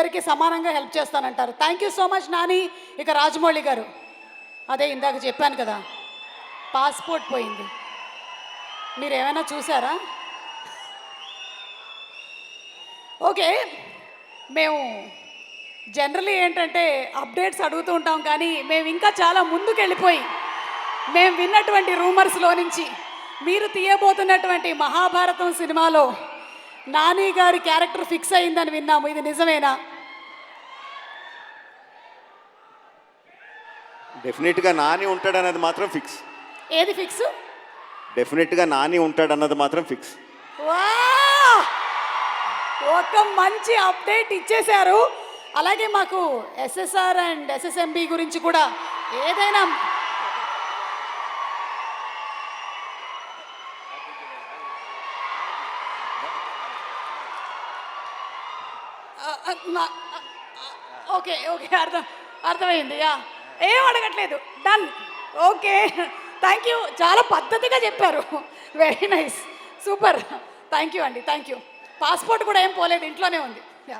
అందరికీ సమానంగా help చేస్తానంటారు. Thank you so much Nani. ఇక రాజమౌళి గారు. అదే ఇందాక చెప్పాను కదా. పాస్పోర్ట్ పోయింది. మీరు ఏమైనా చూసారా? ఓకే. మేము జనరలీ ఏంటంటే అప్డేట్స్ అడుగుతూ ఉంటాం కానీ మేము ఇంకా చాలా ముందుకు వెళ్ళిపోయి మేము విన్నటువంటి రూమర్స్లో నుంచి మీరు తీయబోతున్నటువంటి మహాభారతం సినిమాలో నాని గారి క్యారెక్టర్ ఫిక్స్ అయిందని విన్నాము. ఇది నిజమేనా? డెఫినెట్గా నాని ఉంటాడన్నది మాత్రం ఫిక్స్. ఏది ఫిక్స్? డెఫినెట్గా నాని ఉంటాడన్నది మాత్రం ఫిక్స్. ఒక మంచి అప్డేట్ ఇచ్చేశారు. అలాగే మాకు ఎస్ఎస్ఆర్ అండ్ ఎస్ఎస్ఎంబి గురించి కూడా ఏదైనా ఓకే ఓకే అర్థం అర్థమైంది యా. ఏం అడగట్లేదు డన్. Okay thank you. చాలా పద్ధతిగా చెప్పారు. Very nice super. Thank you అండి థ్యాంక్ యూ. పాస్పోర్ట్ కూడా ఏం పోలేదు ఇంట్లోనే ఉంది. యా.